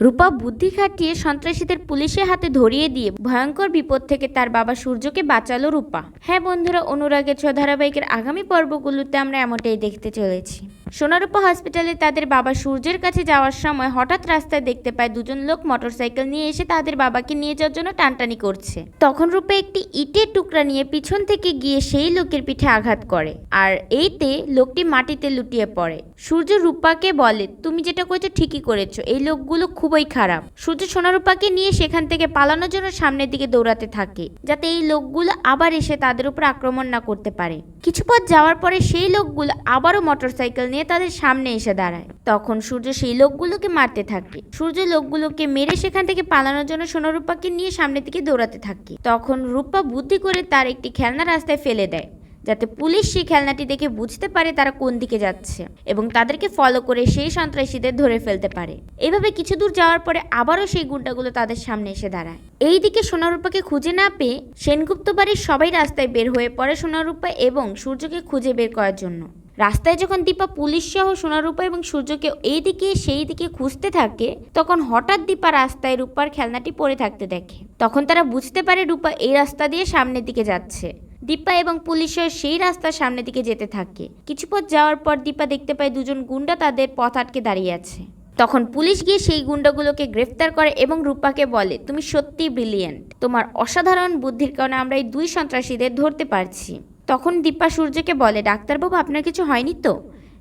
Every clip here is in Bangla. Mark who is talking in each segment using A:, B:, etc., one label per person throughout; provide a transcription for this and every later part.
A: রূপা বুদ্ধি খাটিয়ে সন্ত্রাসীদের পুলিশের হাতে ধরিয়ে দিয়ে ভয়ঙ্কর বিপদ থেকে তার বাবা সূর্যকে বাঁচালো রূপা। হ্যাঁ বন্ধুরা, অনুরাগের ছ ধারাবাহিকের আগামী পর্বগুলোতে আমরা এমনটাই দেখতে চলেছি। সোনারূপা হসপিটালে তাদের বাবা সূর্যের কাছে যাওয়ার সময় হঠাৎ রাস্তায় দেখতে পায় দুজন লোক মোটরসাইকেল নিয়ে এসে তাদের বাবাকে নিয়ে যাওয়ার জন্য টানটানি করছে। তখন রূপা একটি ইটের টুকরা নিয়ে পিছন থেকে গিয়ে সেই লোকের পিঠে আঘাত করে আর এইতে লোকটি মাটিতে লুটিয়ে পড়ে। সূর্য রূপাকে বলে, তুমি যেটা করেছ ঠিকই করেছ, এই লোকগুলো খুবই খারাপ। সূর্য সোনারূপাকে নিয়ে সেখান থেকে পালানোর জন্য সামনের দিকে দৌড়াতে থাকে, যাতে এই লোকগুলো আবার এসে তাদের উপর আক্রমণ না করতে পারে। কিছু পথ যাওয়ার পরে সেই লোকগুলো আবারও মোটরসাইকেল নিয়ে তাদের সামনে এসে দাঁড়ায়। তখন সূর্য সেই লোকগুলোকে মারতে থাকে। সূর্য লোকগুলোকে মেরে সেখান থেকে পালানোর জন্য সোনারূপাকে নিয়ে সামনের দিকে দৌড়াতে থাকে। তখন রূপা বুদ্ধি করে তার একটি খেলনা রাস্তায় ফেলে দেয়। যাতে পুলিশ সেই খেলনাটি দেখে বুঝতে পারে তারা কোন দিকে যাচ্ছে এবং তাদেরকে ফলো করে সেই সন্ত্রাসীদের ধরে ফেলতে পারে। এভাবে কিছু দূর যাওয়ার পরে আবারও সেই গুন্ডাগুলো তাদের সামনে এসে দাঁড়ায়। এই দিকে সোনারূপাকে খুঁজে না পেয়ে সেনগুপ্ত বাড়ির সবাই রাস্তায় বের হয়ে পড়ে সোনারূপা এবং সূর্যকে খুঁজে বের করার জন্য। রাস্তায় যখন দীপা পুলিশ সহ সোনারূপা এবং সূর্যকে এই দিকে সেই দিকে খুঁজতে থাকে, তখন হঠাৎ দীপা রাস্তায় রূপার খেলনাটি পড়ে থাকতে দেখে। তখন তারা বুঝতে পারে রূপা এই রাস্তা দিয়ে সামনের দিকে যাচ্ছে। দীপা এবং পুলিশের সেই রাস্তার সামনের দিকে যেতে থাকে। কিছু পথ যাওয়ার পর দীপা দেখতে পায় দুজন গুন্ডা তাদের পথ আটকে দাঁড়িয়ে আছে। তখন পুলিশ গিয়ে সেই গুন্ডাগুলোকে গ্রেফতার করে এবং রূপাকে বলে, তুমি সত্যি ব্রিলিয়েন্ট তোমার অসাধারণ বুদ্ধির কারণে আমরা এই দুই সন্ত্রাসীদের ধরতে পারছি। তখন দীপা সূর্যকে বলে, ডাক্তারবাবু, আপনার কিছু হয়নি তো?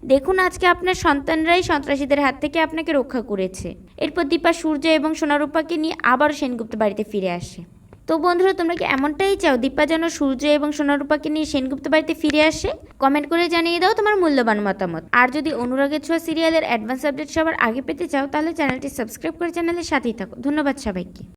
A: দেখুন, আজকে আপনার সন্তানরাই সন্ত্রাসীদের হাত থেকে আপনাকে রক্ষা করেছে। এরপর দীপা সূর্য এবং সোনারূপাকে নিয়ে আবার সেনগুপ্ত বাড়িতে ফিরে আসে। তো বন্ধুরা, তোমরা কি এমনটাই চাও? দীপা যেন সূর্য এবং সোনারূপাকে নিয়ে সেনগুপ্ত বাড়িতে ফিরে আসে? কমেন্ট করে জানিয়ে দাও তোমার মূল্যবান মতামত। আর যদি অনুরাগের ছোঁয়া সিরিয়ালের অ্যাডভান্স আপডেট সবার আগে পেতে চাও, তাহলে চ্যানেলটি সাবস্ক্রাইব করে চ্যানেলের সাথেই থাকো। ধন্যবাদ সবাইকে।